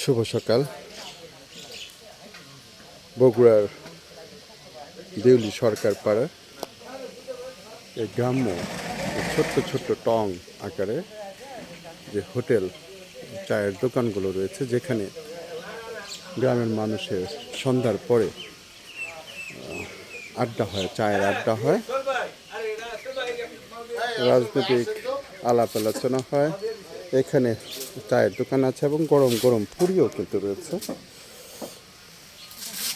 শুভ সকাল। বগুড়ার দেউলি সরকার পাড়া এই গ্রাম্য ছোট্ট ছোট্ট টং আকারে যে হোটেল, চায়ের দোকানগুলো রয়েছে, যেখানে গ্রামের মানুষের সন্ধ্যার পরে আড্ডা হয়, চায়ের আড্ডা হয়। রাজনৈতিক আলাপ আলোচনা হয়। এখানে চায়ের দোকান আছে এবং গরম গরম পুরিও কিন্তু রয়েছে।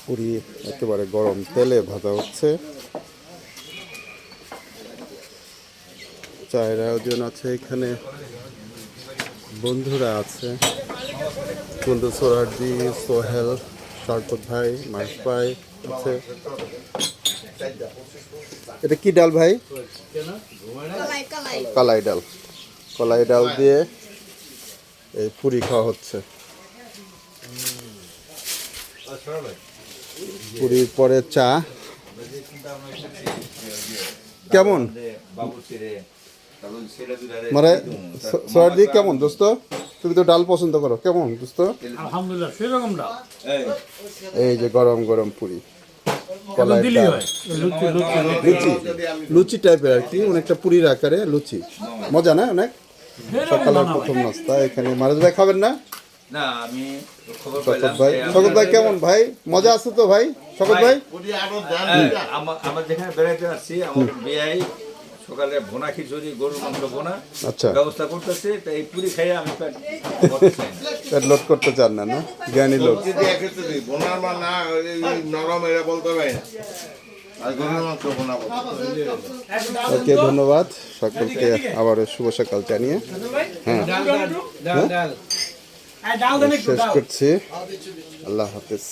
পুরি একেবারে গরম তেলে ভাজা হচ্ছে। চায়ের আয়োজন আছে এখানে। বন্ধুরা আছে। বন্ধু সোহার্দি সোহেল শরকত ভাই মাস ভাই আছে। এটা কি ডাল ভাই? কালাই ডাল। কলাই ডাল দিয়ে এই পুরি খাওয়া হচ্ছে। পুরির পরে চা। কেমন? মানে সর্দি কেমন দোস্ত? তুমি তো ডাল পছন্দ করো। কেমন দোস্ত? আলহামদুলিল্লাহ সেরকম না এই যে গরম গরম পুরি। ডাল। হয়। লুচি লুচি টাইপের আর কি অনেকটা পুরীর আকারে লুচি। মজা না অনেক? সকালের প্রথম নাস্তা এখানে মারাজ ভাই খাবেন না? ভাই। শকত ভাই কেমন ভাই? মজা আছে তো ভাই? শকত ভাই হ্যাঁ, আমার আমার যেখানে বেড়াইতে আসছি আমার বিয়াই সকালে ভোনা খিচুড়ি গরুর মাংস ভোনা আচ্ছা। ব্যবস্থা করতেছে তাই এই পুরি খাইয়ে আমি পেট ভরতে চাই না। পেট লোড করতে চান না না? জ্ঞানী লোক। যদি এক্ষেত্রে দিই বোনার মা না এই নরম এরা বলতে পারি না। আর গরুর মাংস বোনা বলতে ওকে ধন্যবাদ। সকলকে আবারও শুভ সকাল জানিয়ে। হ্যাঁ। ডাল শেষ করছি। আল্লাহ হাফিজ।